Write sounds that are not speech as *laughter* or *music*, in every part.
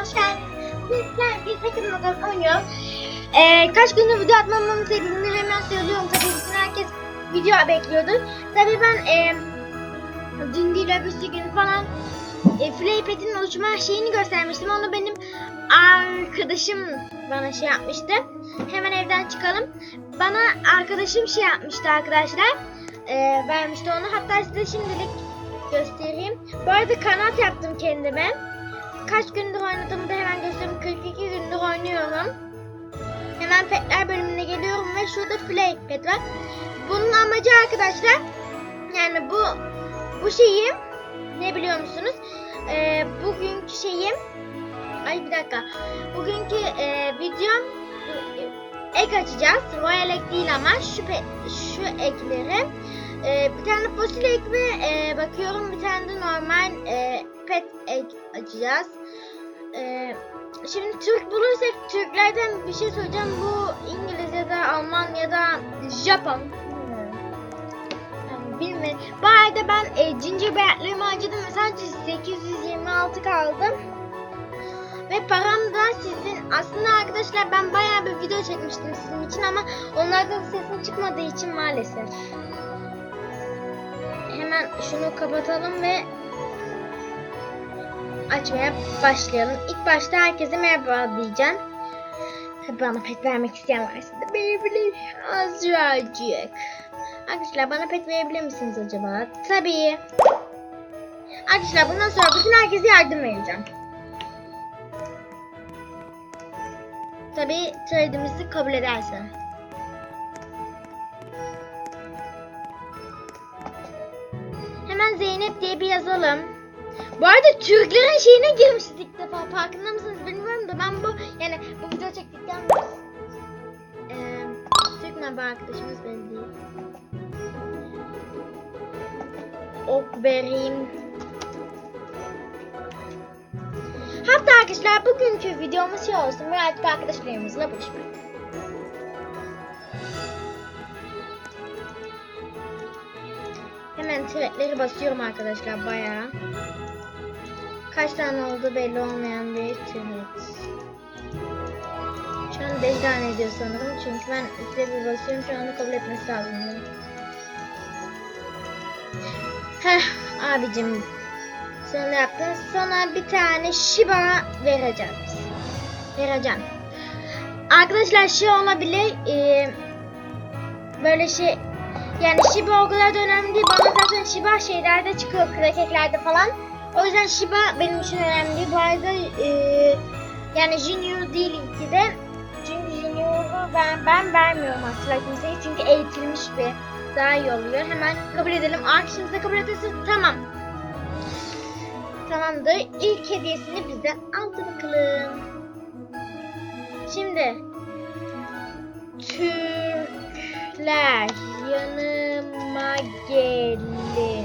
hoş geldiniz. Bizler bir takım model oynuyor. Ee, kaç gündür video atmamamın sebebini hemen söylüyorum. Tabii bütün herkes video bekliyordu. Tabii ben e, dün değil öbürsü gün falan e, Flaypad'in oluşma şeyini göstermiştim. Onu benim arkadaşım bana şey yapmıştı. Hemen evden çıkalım. Bana arkadaşım şey yapmıştı arkadaşlar. E, vermişti onu. Hatta size şimdilik göstereyim. Bu arada kanat yaptım kendime. Kaç gündür oynadığımı da hemen göstereyim. 42 gündür oynuyorum. Hemen petler bölümüne geliyorum ve şurada play pet var. Bunun amacı arkadaşlar yani bu bu şeyi ne biliyor musunuz? Ee, bugünkü şeyim ay bir dakika. Bugünkü e, videom e, ek açacağız. Royal ek değil ama şu şu ekleri ee, bir tane fosil ek ve e, bakıyorum bir tane de normal e, pet ek açacağız. Ee, şimdi Türk bulursak Türklerden bir şey söyleyeceğim. Bu İngiliz ya da Alman ya da Japon. Bilmiyorum. Bu arada ben e, Ginger Beyazlarımı harcadım ve sadece 826 kaldım. Ve param da sizin aslında arkadaşlar ben bayağı bir video çekmiştim sizin için ama onlardan sesim çıkmadığı için maalesef. Hemen şunu kapatalım ve açmaya başlayalım. İlk başta herkese merhaba diyeceğim. Bana pet vermek isteyen varsa da verebilir. Azracık. Arkadaşlar bana pet verebilir misiniz acaba? Tabii. Arkadaşlar bundan sonra bütün herkese yardım vereceğim. Tabii trade'imizi kabul ederse. Hemen Zeynep diye bir yazalım. Bu arada Türklerin şeyine girmişiz ilk defa. Farkında mısınız bilmiyorum da ben bu yani bu video çektikten eee Türk member arkadaşımız belli değil. Ok vereyim. Hatta arkadaşlar bugünkü videomuz şey olsun. Birazcık arkadaşlarımızla buluşmak. Hemen threadleri basıyorum arkadaşlar bayağı. Kaç tane oldu belli olmayan bir thread. Şu an 5 tane ediyor sanırım. Çünkü ben ikide bir basıyorum. Şu anda kabul etmesi lazım. Heh abicim. Sonra yaptın. Sana bir tane Shiba vereceğim. Vereceğim. Arkadaşlar şey olabilir. eee, böyle şey yani Shiba o kadar da önemli değil. Bana zaten Shiba şeylerde çıkıyor. Krakeklerde falan. O yüzden Shiba benim için önemli. Bu arada eee yani Junior değil ki de. Çünkü Junior'u ben, ben vermiyorum asla kimseye. Çünkü eğitilmiş bir daha iyi oluyor. Hemen kabul edelim. Arkadaşımız da kabul ederse tamam. Tamamdır. İlk hediyesini bizden aldı bakalım. Şimdi Türkler yanıma gelin.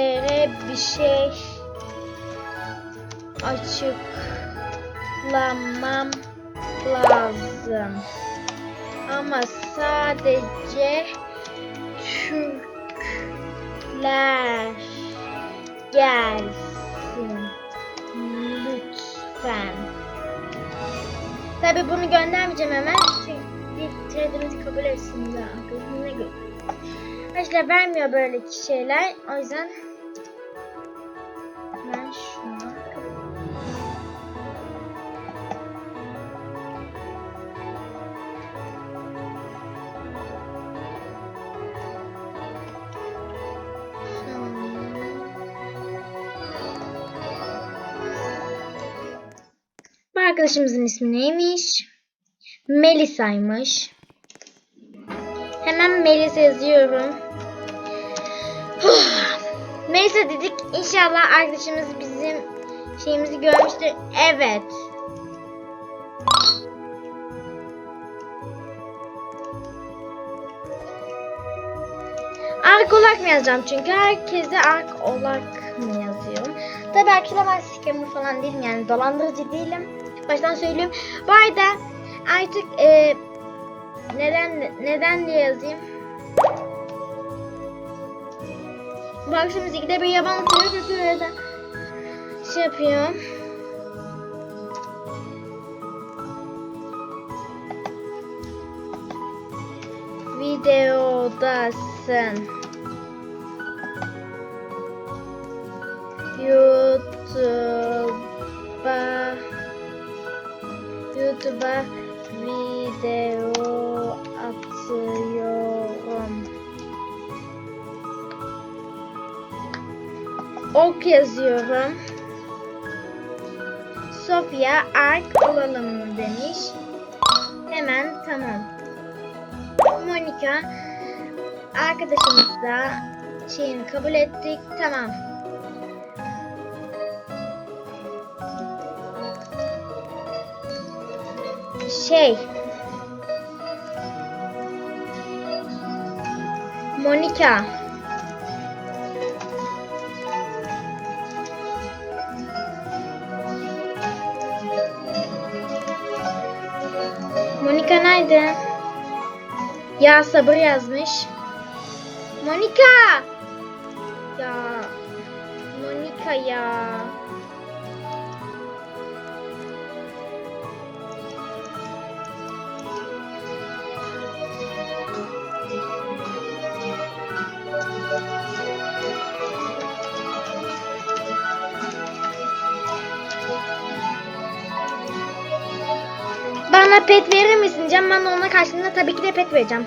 Sizlere bir şey açıklamam lazım. Ama sadece Türkler gelsin. Lütfen. Tabi bunu göndermeyeceğim hemen. Çünkü trader'ımız kabul etsin arkadaşımına göre. Arkadaşlar vermiyor böyle şeyler. O yüzden ben şunu arkadaşımızın ismi neymiş? Melisa'ymış. Hemen Melisa yazıyorum. *sighs* Melisa dedik. İnşallah arkadaşımız bizim şeyimizi görmüştür. Evet. Ark olak mı yazacağım çünkü herkese ark olak mı yazıyorum. Tabii arkadaşlar ben scammer falan değilim yani dolandırıcı değilim. Baştan söyleyeyim. Bu arada artık e, neden neden diye yazayım. Bu akşam ikide bir yaban suyu da şey yapıyor. Videodasın. YouTube'a YouTube'a video Ok yazıyorum. Sofya Ark olalım mı demiş. Hemen tamam. Monika arkadaşımızla şeyini kabul ettik. Tamam. Şey. Monika. Nerede? Ya sabır yazmış. Monika! Ya Monika ya. Bana pet verir misin Can? Ben ona karşılığında tabii ki de pet vereceğim.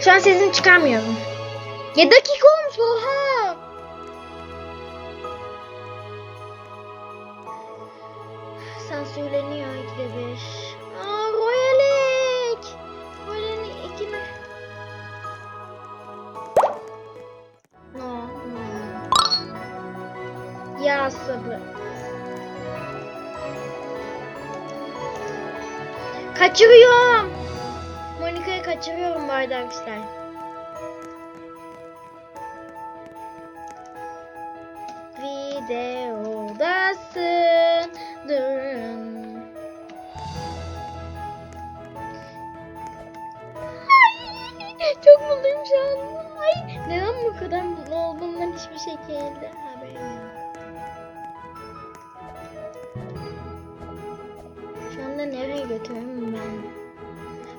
Şu an sesini çıkarmıyorum. Ya sabır. Kaçırıyorum. Monika'yı kaçırıyorum bu arada. Videodasın. Durun. Ay, çok mutluyum şu an. Ay, neden bu kadar mutlu olduğumdan hiçbir şekilde nereye götürüyorum ben?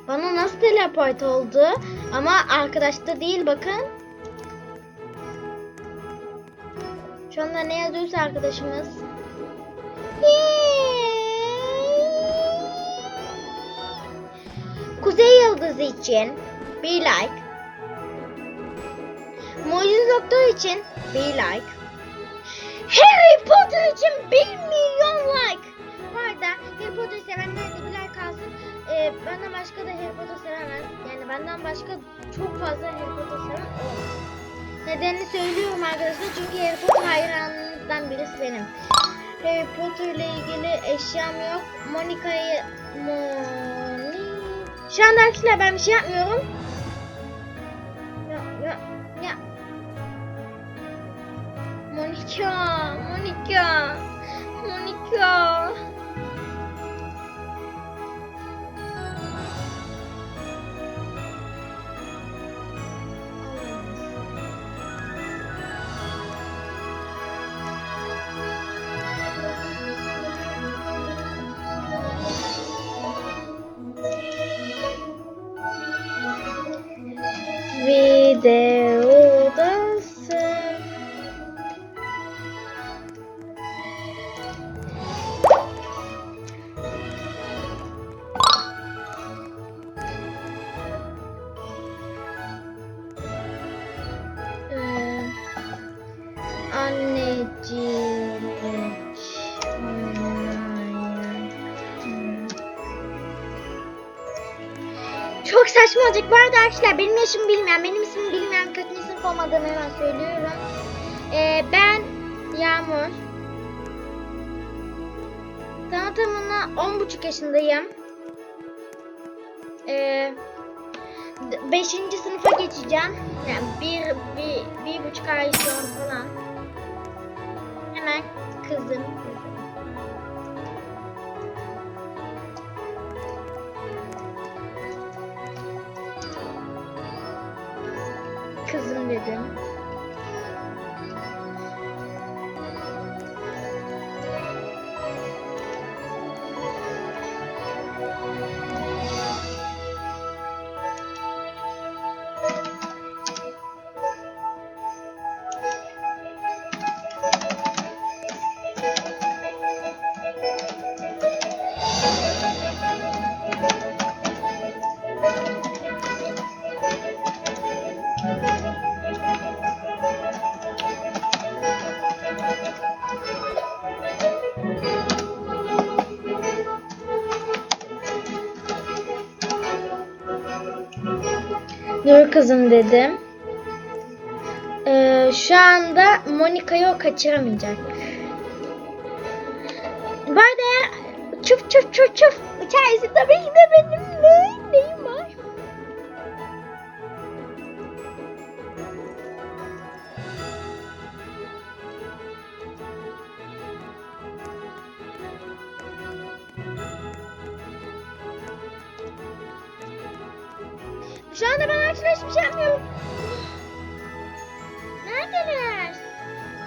Bana nasıl teleport oldu? Ama arkadaşta değil bakın. Şu anda ne yazıyorsa arkadaşımız. Kuzey Yıldızı için bir like. Mucize Doktor için bir like. Harry Potter için bir milyon like. Harry Potter sevenler de bir like alsın. Ee, benden başka da Harry Potter sevemez. Yani benden başka çok fazla Harry Potter seven olamaz. Nedenini söylüyorum arkadaşlar çünkü Harry Potter hayranlarından birisi benim. Harry Potter ile ilgili eşyam yok. Monica'yı Moni... Şu anda arkadaşlar ben bir şey yapmıyorum. Olacak. Bu arada arkadaşlar benim yaşımı bilmeyen, benim ismimi bilmeyen kaçıncı sınıf olmadığımı hemen söylüyorum. Ee, ben Yağmur. Tamı tamına 10,5 yaşındayım. Ee, 5. sınıfa geçeceğim. Yani bir, bir, bir buçuk ay sonra falan. Hemen kızım. Kızım kızım dedim. Ee, şu anda Monika'yı o kaçıramayacak. Arada çuf çuf çuf çuf içerisi tabii ki de benim Şu anda ben arkadaşlar hiçbir şey yapmıyorum.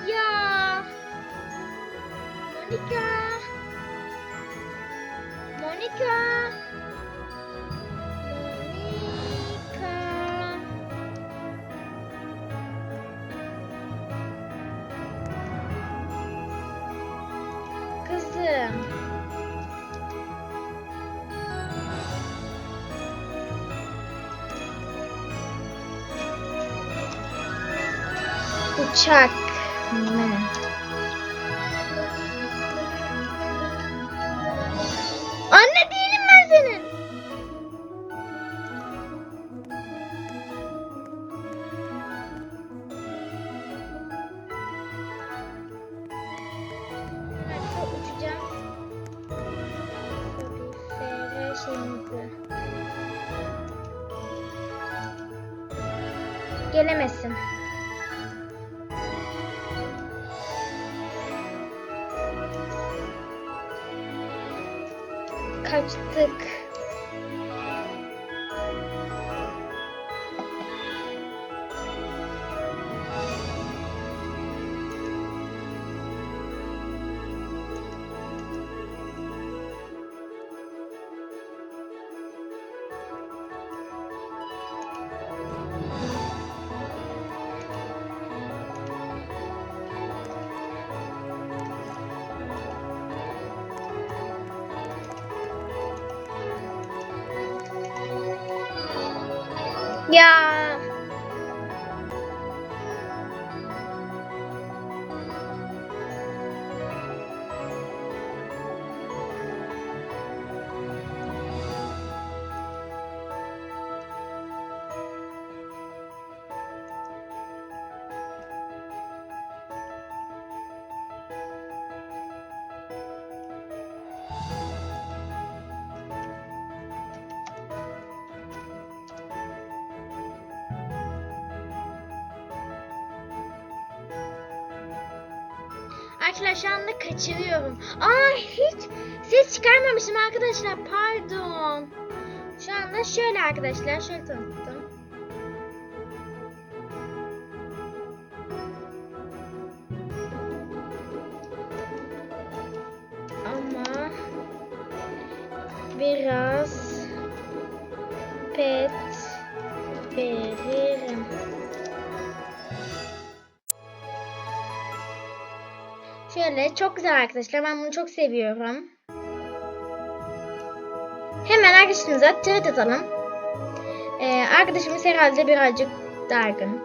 Ya. Monika. Monika. Uçak. Ne? Anne değilim ben senin. Hatta uçacağım. Tabii, 呀 çıkarmamışım arkadaşlar. Pardon. Şu anda şöyle arkadaşlar. Şöyle tanıttım. Ama biraz pet veririm. Şöyle çok güzel arkadaşlar. Ben bunu çok seviyorum. Hemen arkadaşımıza tweet atalım. Ee, arkadaşımız herhalde birazcık dargın.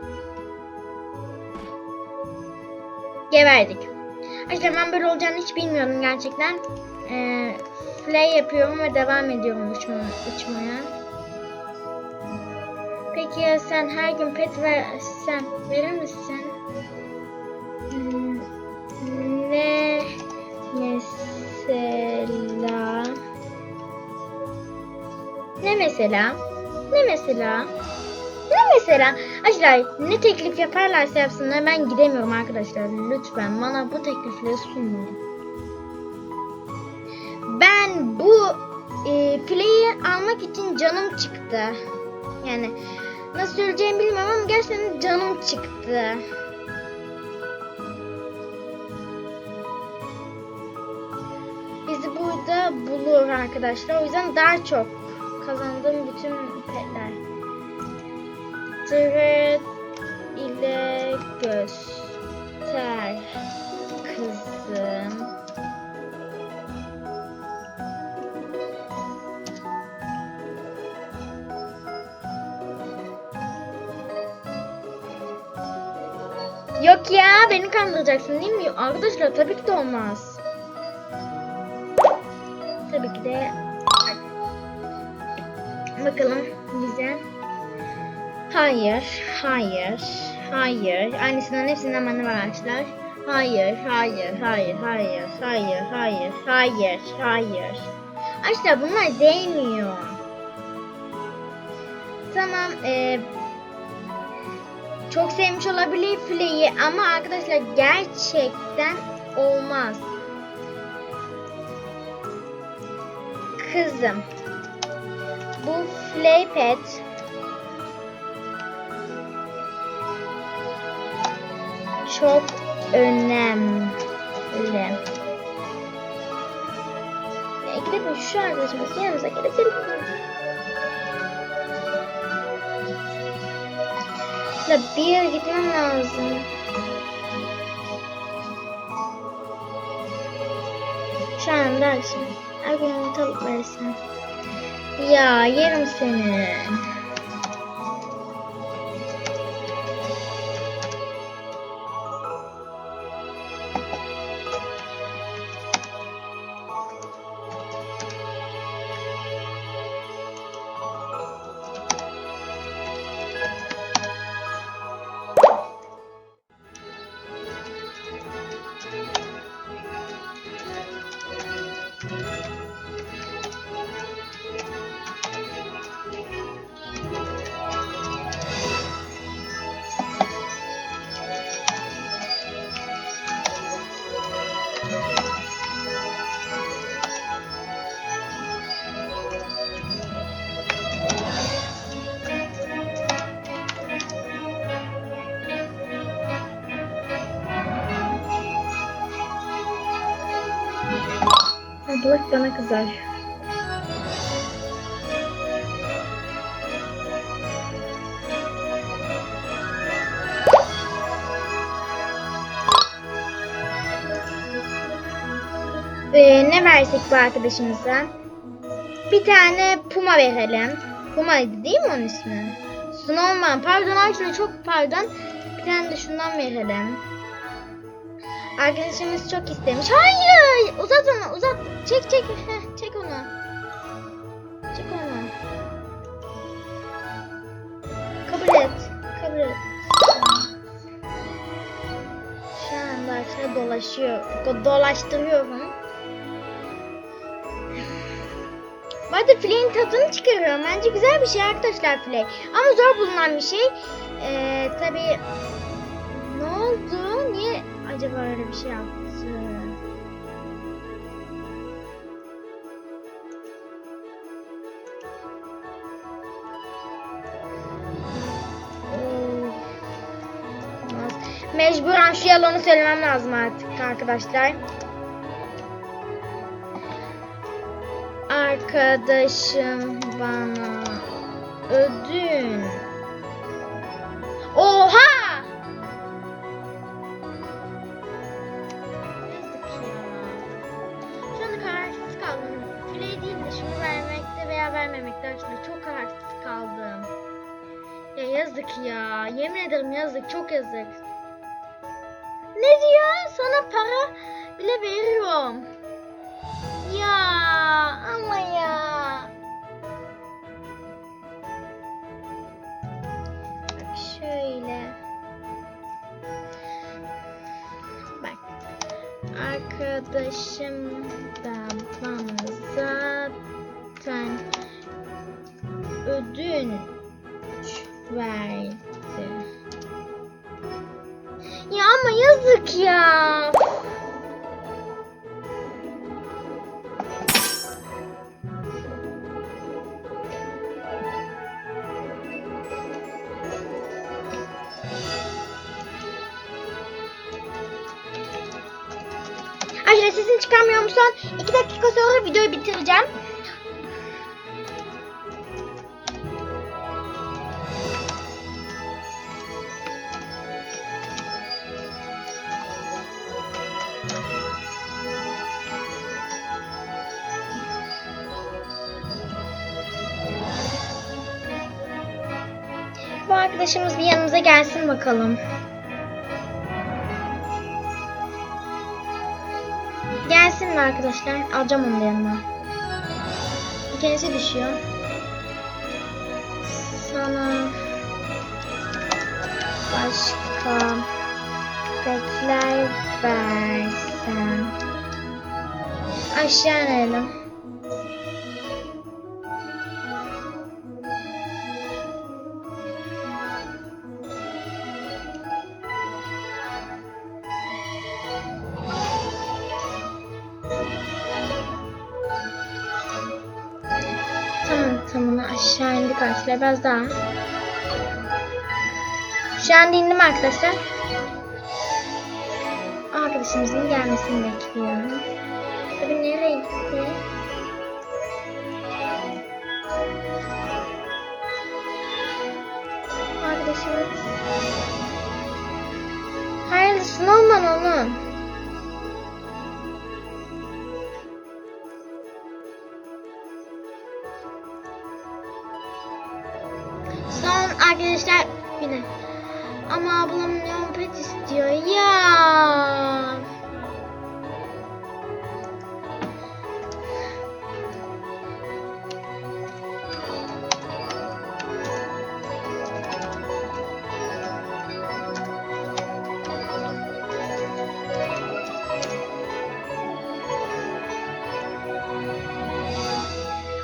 Geberdik. Arkadaşlar ben böyle olacağını hiç bilmiyordum gerçekten. Ee, play yapıyorum ve devam ediyorum uçma, uçmaya. Peki ya sen her gün pet versen verir misin? Ne mesela? Ne mesela? Ne mesela? Arkadaşlar ne teklif yaparlarsa yapsınlar ben gidemiyorum arkadaşlar. Lütfen bana bu teklifleri sunmayın. Ben bu e, fileyi almak için canım çıktı. Yani nasıl söyleyeceğimi bilmiyorum ama gerçekten canım çıktı. Bizi burada bulur arkadaşlar. O yüzden daha çok kazandığım bütün petler. Tırıt ile göster kızım. Yok ya beni kandıracaksın değil mi? Arkadaşlar tabii ki de olmaz. Bakalım bize. Hayır, hayır, hayır. Aynısından hepsinden bende var arkadaşlar. Hayır, hayır, hayır, hayır, hayır, hayır, hayır, hayır. Arkadaşlar bunlar değmiyor. Tamam, eee çok sevmiş olabilir fileyi ama arkadaşlar gerçekten olmaz. Kızım. Bu playpad çok önemli. De bu şu arkadaşımız yanımıza gelebilir. La bir gitmem lazım. Şu an dersin. Her gün ortalık versin. Ya yerim seni. Abla bana kızar. Ee, ne versek bu arkadaşımıza? Bir tane Puma verelim. Puma'ydı değil mi onun ismi? Snowman. Pardon arkadaşlar çok pardon. Bir tane de şundan verelim. Arkadaşımız çok istemiş. Hayır! Uzat onu, uzat. Çek çek. Çek onu. Çek onu. Kabul et. Kabul et. Şu anda arkadaşlar dolaşıyor. Do- Dolaştırıyorum. Bu arada Flay'in tadını çıkarıyorum. Bence güzel bir şey arkadaşlar Flay. Ama zor bulunan bir şey. Ee, tabii acaba öyle bir şey yaptı? Mecburen şu yalanı söylemem lazım artık arkadaşlar. Arkadaşım bana ödün. Oha! Yazık ya. Yemin ederim yazık. Çok yazık. Ne diyor? Sana para bile veriyorum. Ya ama ya. Bak şöyle. Bak. Arkadaşım da bana zaten ödünç verdi. Ya ama yazık ya. Arkadaşlar sesini çıkarmıyorum son 2 dakika sonra videoyu bitireceğim. Arkadaşımız bir yanımıza gelsin bakalım. Gelsin mi arkadaşlar? Alacağım onu da yanıma. Kendisi düşüyor. Sana başka petler versem. Aşağı inelim. Aşağı indik arkadaşlar biraz daha. Şu anda indim arkadaşlar. Arkadaşımızın gelmesini bekliyorum. Tabii nereye gitti? Arkadaşımız. Hayırlısı olman onun.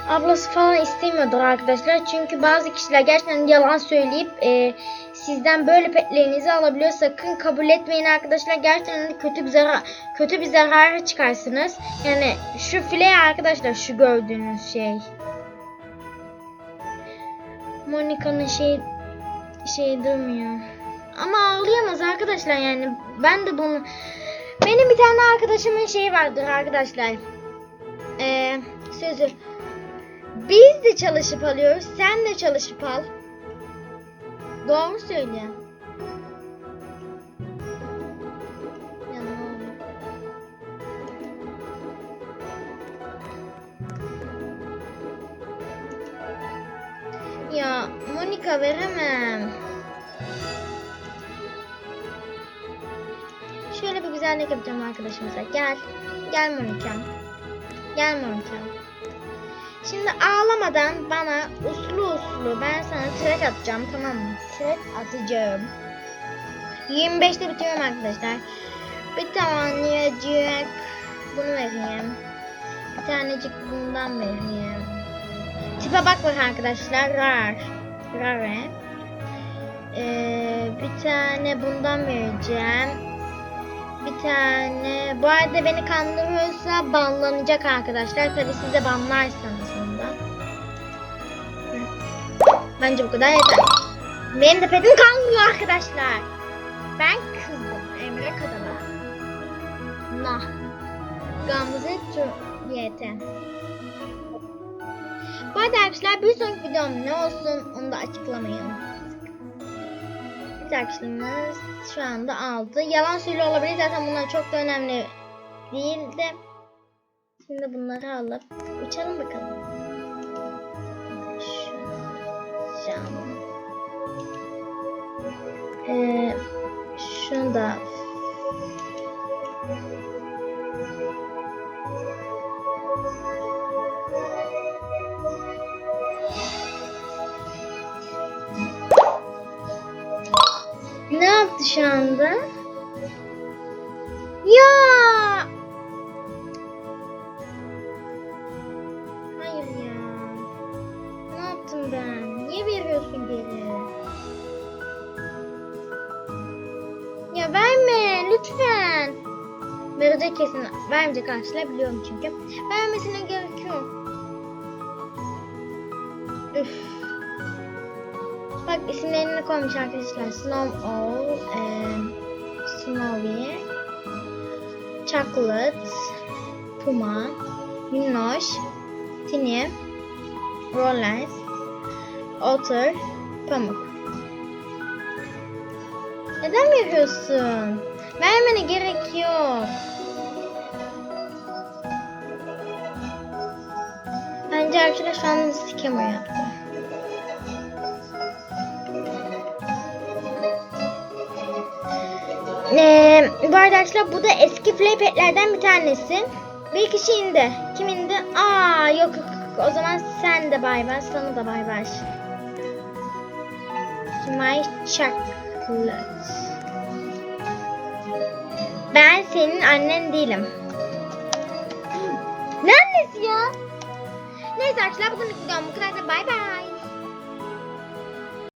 Ablası falan istemiyordur arkadaşlar. Çünkü bazı kişiler gerçekten yalan söyleyip e, sizden böyle petlerinizi alabiliyor. Sakın kabul etmeyin arkadaşlar. Gerçekten kötü bir zarar kötü bir zarara çıkarsınız. Yani şu file arkadaşlar şu gördüğünüz şey. Monika'nın şey şey durmuyor. Ama ağlayamaz arkadaşlar yani. Ben de bunu benim bir tane arkadaşımın şeyi vardır arkadaşlar. Ee, sözü. Biz de çalışıp alıyoruz. Sen de çalışıp al. Doğru söyle. Ya Monika veremem. Şöyle bir güzellik yapacağım arkadaşımıza. Gel. Gel Monika. Gel Monika. Şimdi ağlamadan bana uslu uslu ben sana trek atacağım tamam mı? Trek atacağım. 25'te bitiyorum arkadaşlar. Bir tanecik bunu vereyim. Bir tanecik bundan vereyim. Tipe bak bak arkadaşlar. Rar. Rare. Ee, bir tane bundan vereceğim. Bir tane. Bu arada beni kandırıyorsa banlanacak arkadaşlar. Tabi siz de banlarsanız Bence bu kadar yeter. Benim de petim kalmıyor arkadaşlar. Ben kızdım. Emre Kadala. Nah. Gamze Türiyete. Bu arada arkadaşlar bir sonraki videom ne olsun onu da açıklamayın. Biz arkadaşlarımız şu anda aldı. Yalan söylüyor olabilir zaten bunlar çok da önemli değil de. Şimdi bunları alıp uçalım bakalım. Cam. Ee, şunu da Ne yaptı şu anda? Ya! Kesin. Vermeyecek arkadaşlar biliyorum çünkü. Vermesine gerek yok. Üf. Bak isimlerini koymuş arkadaşlar. Snow Owl, eee, Snowy, Chocolate, Puma, Minnoş, Tini, Rollers, Otter, Pamuk. Neden veriyorsun? Vermene gerek yok. Bence şu an scammer yaptı. Ee, bu arada arkadaşlar bu da eski playpad'lerden bir tanesi. Bir kişi indi. Kim indi? Aa yok yok. O zaman sen de bay bay. Sana da bay bay. My chocolate. Ben senin annen değilim. Ne annesi ya? Neyse arkadaşlar bugünlük videom bu kadar. Bay bay.